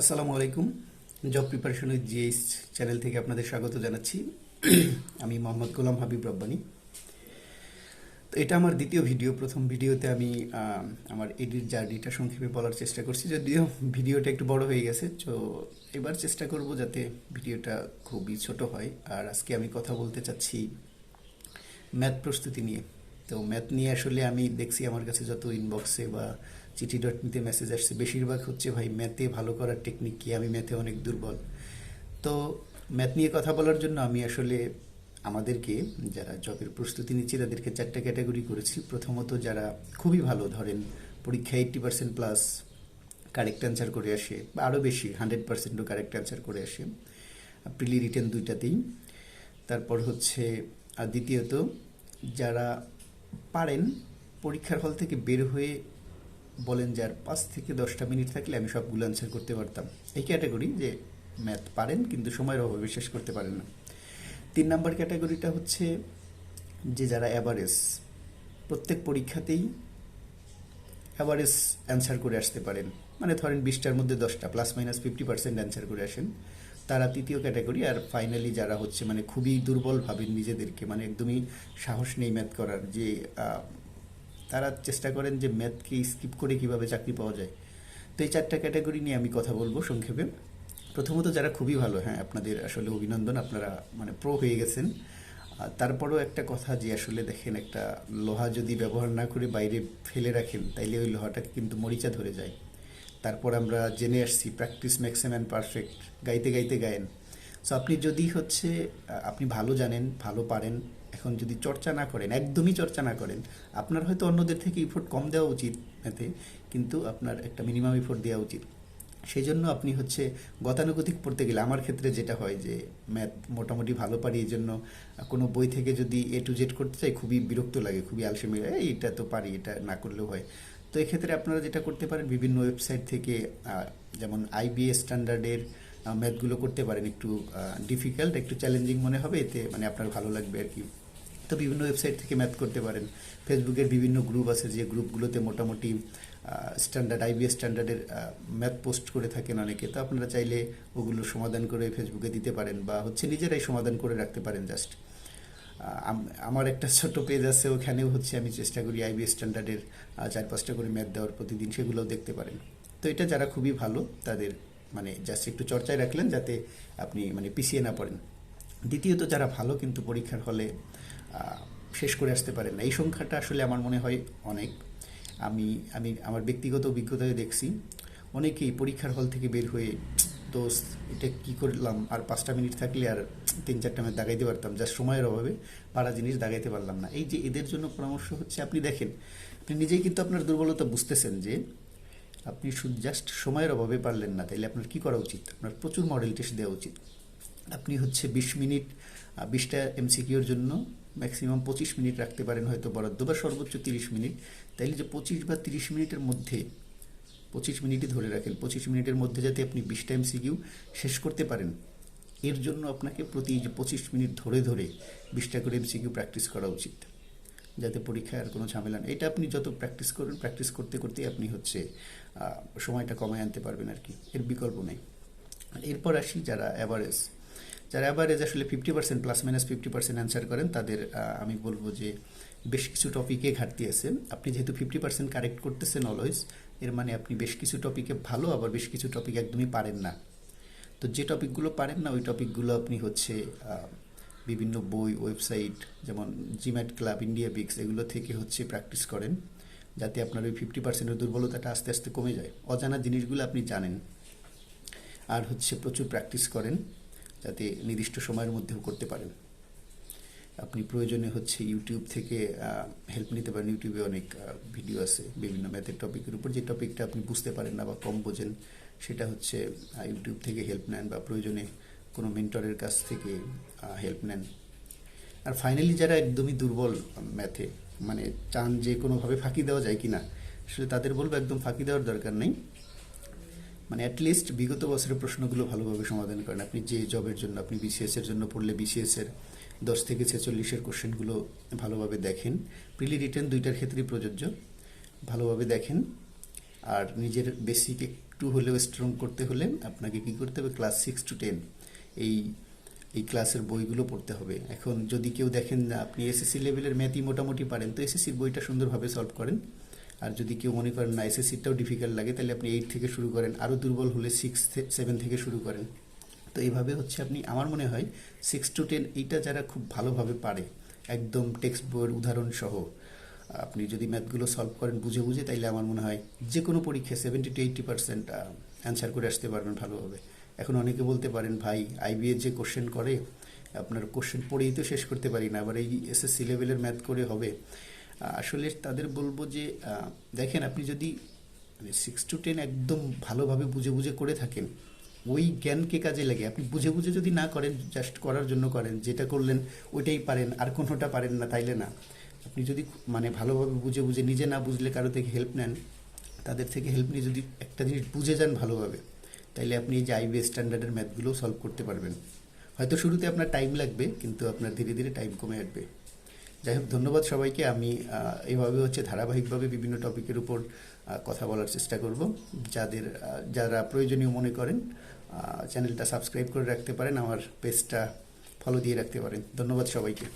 আসসালামু আলাইকুম। Job preparation with GS channel থেকে আপনাদের স্বাগত জানাচ্ছি। আমি মোহাম্মদ গোলাম হাবিব রব্বানি। তো এটা আমার দ্বিতীয় ভিডিও প্রথম ভিডিওতে আমি আমার এডিট জার্নিটা সংক্ষেপে বলার চেষ্টা করছি। যদিও ভিডিওটা একটু বড় হয়ে গেছে, তো এবার চেষ্টা করব যাতে ভিডিওটা খুবই ছোট হয়। আর আজকে আমি কথা বলতে চাচ্ছি ম্যাথ প্রস্তুতি নিয়ে। তো ম্যাথ নিয়ে আসলে আমি দেখছি আমার কাছে যত ইনবক্সে বা চিঠি ডট নিতে মেসেজ আসছে, বেশিরভাগ হচ্ছে ভাই ম্যাথে ভালো করার টেকনিক কি? আমি ম্যাথে অনেক দুর্বল। তো ম্যাথ নিয়ে কথা বলার জন্য আমি আসলে আমাদেরকে, যারা জবের প্রস্তুতি নিচ্ছে, তাদেরকে চারটা ক্যাটাগরি করেছি। প্রথমত যারা খুবই ভালো, ধরেন পরীক্ষায় eighty percent plus correct answer করে আসে, বা আরও বেশি হান্ড্রেড পার্সেন্টও কারেক্ট অ্যান্সার করে আসে। প্রিলি রিটেন দুইটাতেই। তারপর হচ্ছে, আর দ্বিতীয়ত, যারা পারেন, পরীক্ষার হল থেকে বের হয়ে বলেন যে আর পাঁচ থেকে দশটা মিনিট থাকলে আমি সবগুলো অ্যান্সার করতে পারতাম। এই ক্যাটাগরি যে ম্যাথ পারেন কিন্তু সময়ের অভাবে শেষ করতে পারেন না। তিন নাম্বার ক্যাটাগরিটা হচ্ছে যে যারা অ্যাভারেজ প্রত্যেক পরীক্ষাতেই অ্যাভারেজ অ্যান্সার করে আসতে পারেন। মানে ধরেন বিশটার মধ্যে দশটা plus minus fifty percent answer করে আসেন। তারা তৃতীয় ক্যাটাগরি আর ফাইনালি যারা হচ্ছে মানে খুবই দুর্বল ভাবেন নিজেদেরকে মানে একদমই সাহস নেই ম্যাথ করার যে তারা চেষ্টা করেন যে ম্যাথকে স্কিপ করে কীভাবে চাকরি পাওয়া যায়। তো এই চারটা ক্যাটাগরি নিয়ে আমি কথা বলব সংক্ষেপে। প্রথমত যারা খুবই ভালো হ্যাঁ আপনাদের আসলে অভিনন্দন, আপনারা মানে প্রো হয়ে গেছেন। তারপরেও একটা কথা যে আসলে দেখেন, একটা লোহা যদি ব্যবহার না করে বাইরে ফেলে রাখেন, তাইলে ওই লোহাটাকে কিন্তু মরিচা ধরে যায়। তারপর আমরা জেনে আসছি প্র্যাকটিস ম্যাক্সিম অ্যান্ড পারফেক্ট গাইতে গাইতে গায়েন। সো আপনি যদি হচ্ছে আপনি ভালো জানেন ভালো পারেন এখন যদি চর্চা না করেন একদমই চর্চা না করেন আপনার হয়তো অন্যদের থেকে ইফোর্ট কম দেওয়া উচিত ম্যাথে কিন্তু আপনার একটা মিনিমাম ইফোর্ট দেওয়া উচিত। সেই জন্য আপনি হচ্ছে গতানুগতিক পড়তে গেলে আমার ক্ষেত্রে যেটা হয় যে ম্যাথ মোটামুটি ভালো পারি এই জন্য কোনো বই থেকে যদি এ টু জেড করতে চাই খুবই বিরক্ত লাগে খুবই আলসেমি "এই, এটা তো পারি এটা না করলেও হয়। তো এক্ষেত্রে আপনারা যেটা করতে পারেন বিভিন্ন ওয়েবসাইট থেকে যেমন আইবিএস স্ট্যান্ডার্ডের ম্যাথগুলো করতে পারেন, একটু ডিফিকাল্ট একটু চ্যালেঞ্জিং মনে হবে, এতে মানে আপনার ভালো লাগবে আর কি। তো বিভিন্ন ওয়েবসাইট থেকে ম্যাথ করতে পারেন। ফেসবুকের বিভিন্ন গ্রুপ আছে, যে গ্রুপগুলোতে মোটামুটি স্ট্যান্ডার্ড আইবিএস স্ট্যান্ডার্ডের ম্যাথ পোস্ট করে থাকেন অনেকে। তো আপনারা চাইলে ওগুলো সমাধান করে ফেসবুকে দিতে পারেন, বা হচ্ছে নিজেরাই সমাধান করে রাখতে পারেন জাস্ট আমার একটা ছোট পেজ আছে, ওখানেও হচ্ছে আমি চেষ্টা করি আইবিএস স্ট্যান্ডার্ডের চার পাঁচটা করে ম্যাথ দেওয়ার প্রতিদিন, সেগুলোও দেখতে পারেন। তো এটা যারা খুবই ভালো, তাদের মানে জাস্ট একটু চর্চায় রাখলেন যাতে আপনি মানে পিছিয়ে না পড়েন। দ্বিতীয়ত যারা ভালো কিন্তু পরীক্ষার হলে শেষ করে আসতে পারেন না। এই সংখ্যাটা আসলে আমার মনে হয় অনেক। আমি আমি আমার ব্যক্তিগত অভিজ্ঞতায় দেখছি, অনেকেই পরীক্ষার হল থেকে বের হয়ে, দোস্ত, এটা কি করলাম? আর পাঁচটা মিনিট থাকলে আর তিন চারটা মিনিট দাগাইতে পারতাম। যা সময়ের অভাবে পারা জিনিস দাগাইতে পারলাম না। এই যে এদের জন্য পরামর্শ হচ্ছে, আপনি দেখেন, আপনি নিজেই কিন্তু আপনার দুর্বলতা বুঝতেছেন যে আপনি শুধু জাস্ট সময়ের অভাবে পারলেন না, তাইলে আপনার কি করা উচিত? আপনার প্রচুর মডেল টেস্ট দেওয়া উচিত। আপনি হচ্ছে বিশ মিনিট বিশটা এমসিকিউর জন্য ম্যাক্সিমাম পঁচিশ মিনিট রাখতে পারেন হয়তো বরাদ্দ, বা সর্বোচ্চ তিরিশ মিনিট। তাইলে যে পঁচিশ বা তিরিশ মিনিটের মধ্যে, পঁচিশ মিনিটই ধরে রাখেন। পঁচিশ মিনিটের মধ্যে যাতে আপনি বিশটা এমসিকিউ শেষ করতে পারেন। এর জন্য আপনাকে প্রতি পঁচিশ মিনিট ধরে ধরে বিশটা করে এমসিকিউ প্র্যাকটিস করা উচিত। যাতে পরীক্ষায় আর কোনো ঝামেলা নেই। এটা আপনি যত প্র্যাকটিস করবেন প্র্যাকটিস করতে করতেই আপনি হচ্ছে সময়টা কমায় আনতে পারবেন আর কি। এর বিকল্প নেই। এরপর আসি যারা অ্যাভারেজ যারা অ্যাভারেজ আসলে fifty percent plus minus fifty percent answer করেন, তাদের আমি বলব যে বেশ কিছু টপিকে ঘাটতি আছে। আপনি যেহেতু ফিফটি পার্সেন্ট কারেক্ট করতেছেন অলওয়েজ এর মানে আপনি বেশ কিছু টপিকে ভালো, আবার বেশ কিছু টপিক একদমই পারেন না। তো যে টপিকগুলো পারেন না, ওই টপিকগুলো আপনি হচ্ছে বিভিন্ন বই, ওয়েবসাইট, যেমন জিম্যাট ক্লাব ইন্ডিয়া বিক্স এগুলো থেকে হচ্ছে প্র্যাকটিস করেন, যাতে আপনার ওই ফিফটি পার্সেন্টের দুর্বলতাটা আস্তে আস্তে কমে যায়। অজানা জিনিসগুলো আপনি জানেন আর হচ্ছে প্রচুর প্র্যাকটিস করেন, যাতে নির্দিষ্ট সময়ের মধ্যেও করতে পারেন। আপনি প্রয়োজনে হচ্ছে ইউটিউব থেকে হেল্প নিতে পারেন। ইউটিউবে অনেক ভিডিও আছে, বিভিন্ন ম্যাথের টপিকের উপর। যে টপিকটা আপনি বুঝতে পারেন না বা কম বোঝেন, সেটা হচ্ছে ইউটিউব থেকে হেল্প নেন বা প্রয়োজনে কোনো মেন্টরের কাছ থেকে হেল্প নেন। আর ফাইনালি যারা একদমই দুর্বল ম্যাথে মানে চান যে কোনোভাবে ফাঁকি দেওয়া যায় কি না আসলে তাদের বলব একদম ফাঁকি দেওয়ার দরকার নেই। মানে অ্যাটলিস্ট বিগত বছরের প্রশ্নগুলো ভালোভাবে সমাধান করেন। আপনি যে জবের জন্য, আপনি বিসিএস এর জন্য পড়লে বিসিএস এর দশ থেকে ছেচল্লিশের কোশ্চেনগুলো ভালোভাবে দেখেন। প্রিলি রিটার্ন দুইটার ক্ষেত্রেই প্রযোজ্য। ভালোভাবে দেখেন। আর নিজের বেসিক একটু হলেও স্ট্রং করতে হলে আপনাকে কি করতে হবে? ক্লাস সিক্স টু টেন এই এই ক্লাসের বইগুলো পড়তে হবে। এখন যদি কেউ দেখেন না, আপনি এসএসসি লেভেলের ম্যাথই মোটামুটি পারেন, তো এসএসসির বইটা সুন্দরভাবে সলভ করেন। আর যদি কেউ মনে করেন না এসএসসিটাও ডিফিকাল্ট লাগে, তাহলে আপনি এইট থেকে শুরু করেন, আরও দুর্বল হলে সিক্স সেভেন থেকে শুরু করেন। তো এইভাবে হচ্ছে আপনি, আমার মনে হয় সিক্স টু টেন এইটা যারা খুব ভালোভাবে পারে, একদম টেক্সট বইয়ের উদাহরণ সহ, আপনি যদি ম্যাথগুলো সলভ করেন বুঝে বুঝে, তাইলে আমার মনে হয় যে কোনো পরীক্ষায় seventy to eighty percent answer করে আসতে পারবেন ভালোভাবে। এখন অনেকে বলতে পারেন, ভাই আইবিএ যে কোশ্চেন করে, আপনার কোশ্চেন পড়েই তো শেষ করতে পারি না, আবার এই এসএসসি লেভেলের ম্যাথ করে হবে। আসলে তাদের বলব যে দেখেন, আপনি যদি সিক্স টু টেন একদম ভালোভাবে বুঝে বুঝে করে থাকেন, ওই জ্ঞানকে কাজে লাগে। আপনি বুঝে বুঝে যদি না করেন জাস্ট করার জন্য করেন, যেটা করলেন ওইটাই পারেন, আর কোনোটা পারেন না, তাইলে না। আপনি যদি মানে ভালোভাবে বুঝে বুঝে নিজে না বুঝলে কারও থেকে হেল্প নেন, তাদের থেকে হেল্প নিয়ে যদি একটা জিনিস বুঝে যান ভালোভাবে তাইলে আপনি যে আইবি স্ট্যান্ডার্ডের ম্যাথগুলো সলভ করতে পারবেন। হয়তো শুরুতে আপনার টাইম লাগবে, কিন্তু আপনার ধীরে ধীরে টাইম কমে আসবে। যাই হোক ধন্যবাদ সবাইকে। আমি এইভাবে হচ্ছে ধারাবাহিকভাবে বিভিন্ন টপিকের উপর কথা বলার চেষ্টা করব। যাদের যারা প্রয়োজনীয় মনে করেন চ্যানেলটা সাবস্ক্রাইব করে রাখতে পারেন, আমার পেজটা ফলো দিয়ে রাখতে পারেন। ধন্যবাদ সবাইকে।